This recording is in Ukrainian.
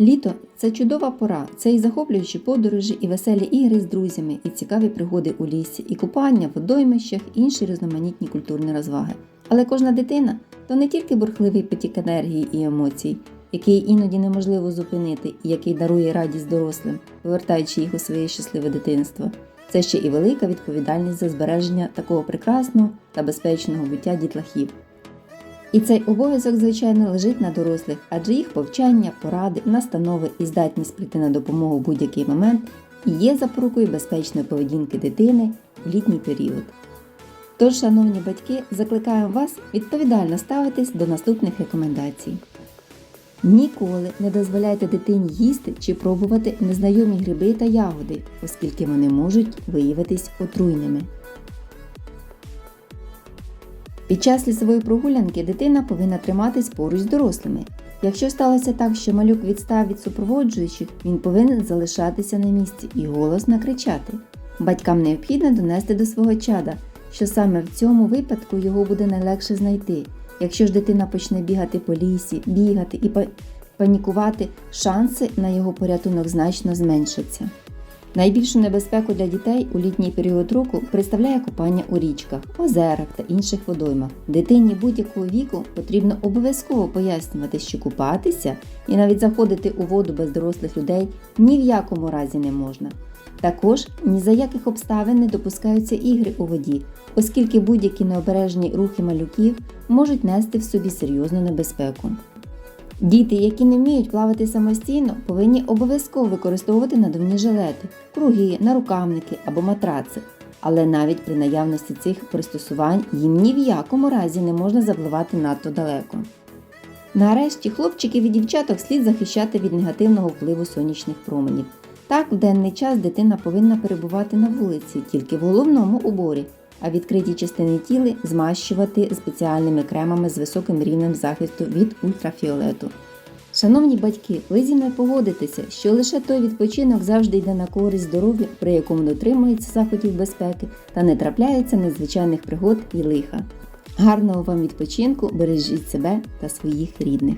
Літо це чудова пора, це і захоплюючі подорожі, і веселі ігри з друзями, і цікаві пригоди у лісі, і купання в водоймищах, і інші різноманітні культурні розваги. Але кожна дитина то не тільки бурхливий потік енергії і емоцій, який іноді неможливо зупинити, і який дарує радість дорослим, повертаючи їх у своє щасливе дитинство. Це ще і велика відповідальність за збереження такого прекрасного та безпечного буття дітлахів. І цей обов'язок, звичайно, лежить на дорослих, адже їх повчання, поради, настанови і здатність прийти на допомогу в будь-який момент є запорукою безпечної поведінки дитини в літній період. Тож, шановні батьки, закликаємо вас відповідально ставитись до наступних рекомендацій. Ніколи не дозволяйте дитині їсти чи пробувати незнайомі гриби та ягоди, оскільки вони можуть виявитись отруйними. Під час лісової прогулянки дитина повинна триматись поруч з дорослими. Якщо сталося так, що малюк відстав від супроводжуючих, він повинен залишатися на місці і голосно кричати. Батькам необхідно донести до свого чада, що саме в цьому випадку його буде найлегше знайти. Якщо ж дитина почне бігати по лісі, бігати і панікувати, шанси на його порятунок значно зменшаться. Найбільшу небезпеку для дітей у літній період року представляє купання у річках, озерах та інших водоймах. Дитині будь-якого віку потрібно обов'язково пояснювати, що купатися і навіть заходити у воду без дорослих людей ні в якому разі не можна. Також ні за яких обставин не допускаються ігри у воді, оскільки будь-які необережні рухи малюків можуть нести в собі серйозну небезпеку. Діти, які не вміють плавати самостійно, повинні обов'язково використовувати надувні жилети, круги, нарукавники або матраци. Але навіть при наявності цих пристосувань їм ні в якому разі не можна запливати надто далеко. Нарешті хлопчиків і дівчаток слід захищати від негативного впливу сонячних променів. Так, в денний час дитина повинна перебувати на вулиці тільки в головному уборі, а відкриті частини тіла змащувати спеціальними кремами з високим рівнем захисту від ультрафіолету. Шановні батьки, ви зі мною погодитеся, що лише той відпочинок завжди йде на користь здоров'я, при якому дотримується заходів безпеки та не трапляється надзвичайних пригод і лиха. Гарного вам відпочинку, бережіть себе та своїх рідних.